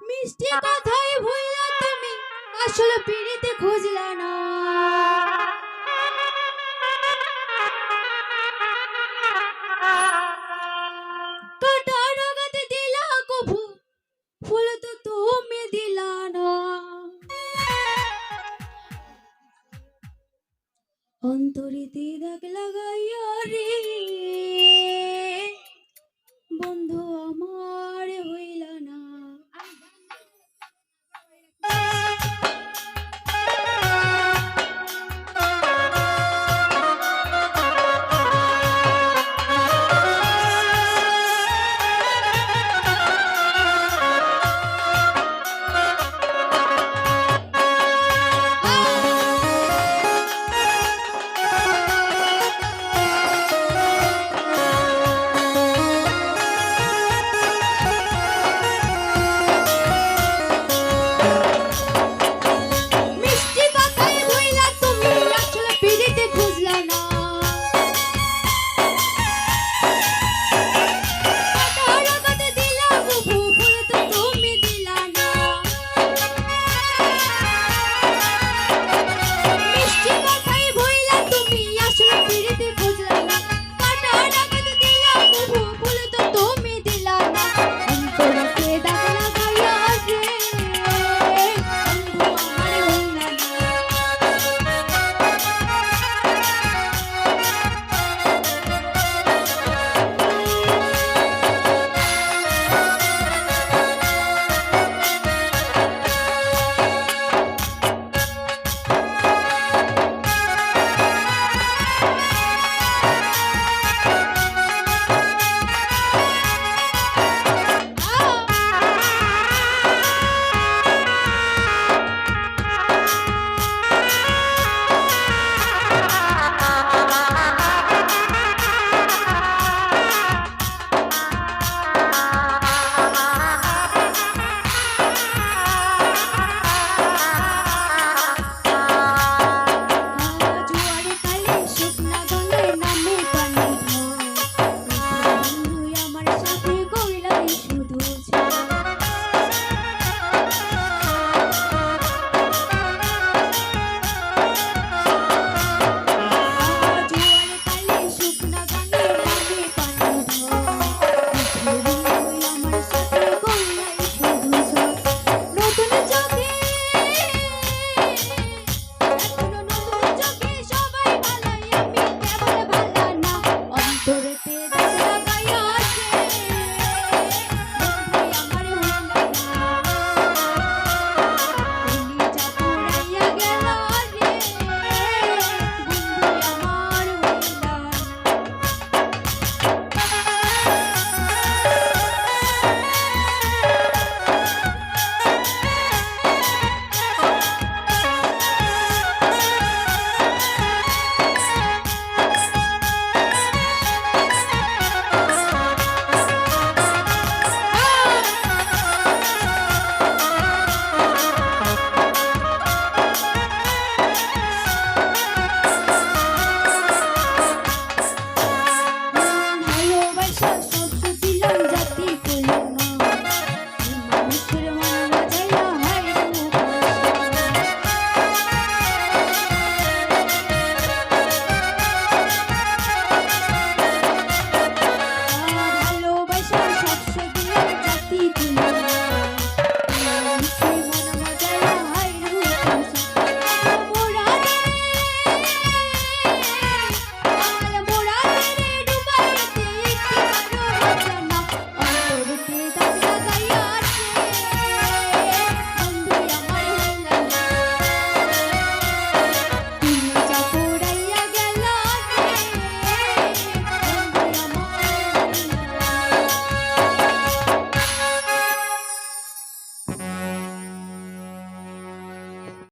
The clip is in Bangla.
মিষ্টি কথাই ভুললা তুমি, আসলে পিড়িতে খুঁজলে না। দিলা ফুল তো দিলা না। অন্তরিতে দাগ লাগাইয়া রে